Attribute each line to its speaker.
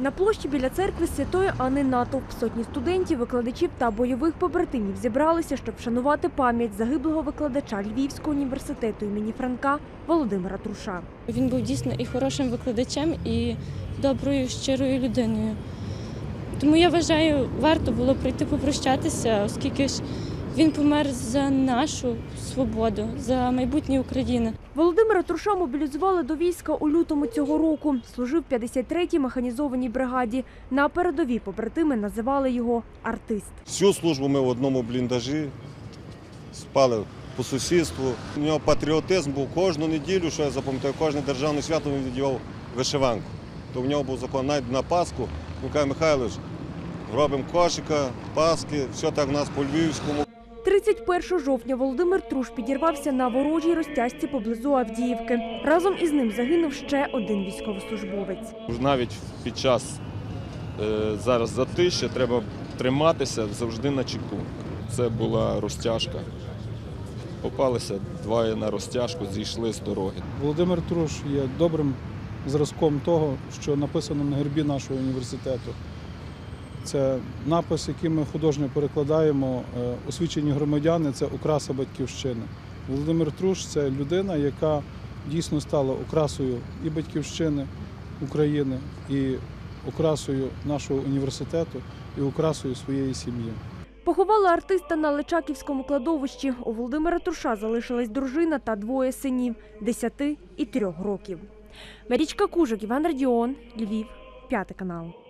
Speaker 1: На площі біля церкви Святої Анни натовп сотні студентів, викладачів та бойових побратимів зібралися, щоб вшанувати пам'ять загиблого викладача Львівського університету імені Франка Володимира Труша.
Speaker 2: Він був дійсно і хорошим викладачем, і доброю, щирою людиною. Тому я вважаю, варто було прийти попрощатися, оскільки ж він помер за нашу свободу, за майбутнє України.
Speaker 1: Володимира Труша мобілізували до війська у лютому цього року. Служив в 53-й механізованій бригаді. На передовій побратими називали його артист.
Speaker 3: Всю службу ми в одному бліндажі спали по сусідству. У нього патріотизм був кожну неділю, що я запам'ятаю, кожне державне свято він віддівав вишиванку. То в нього був закон навіть на Пасху. Михайло Михайлович, робимо кошика, паски, все так в нас по Львівському.
Speaker 1: 31 жовтня Володимир Труш підірвався на ворожій розтяжці поблизу Авдіївки. Разом із ним загинув ще один військовослужбовець.
Speaker 4: Навіть під час е, зараз затища треба триматися завжди на чеку. Це була розтяжка. Попалися двоє на розтяжку, зійшли з дороги.
Speaker 5: Володимир Труш є добрим зразком того, що написано на гербі нашого університету. Це напис, який ми художньо перекладаємо. е, Освічені громадяни це окраса батьківщини. Володимир Труш це людина, яка дійсно стала окрасою і батьківщини України, і окрасою нашого університету, і окрасою своєї сім'ї.
Speaker 1: Поховали артиста на Личаківському кладовищі. У Володимира Труша залишилась дружина та двоє синів 10 і 3 років. Марічка Кужик, Іван Радіон, Львів, п'ятий канал.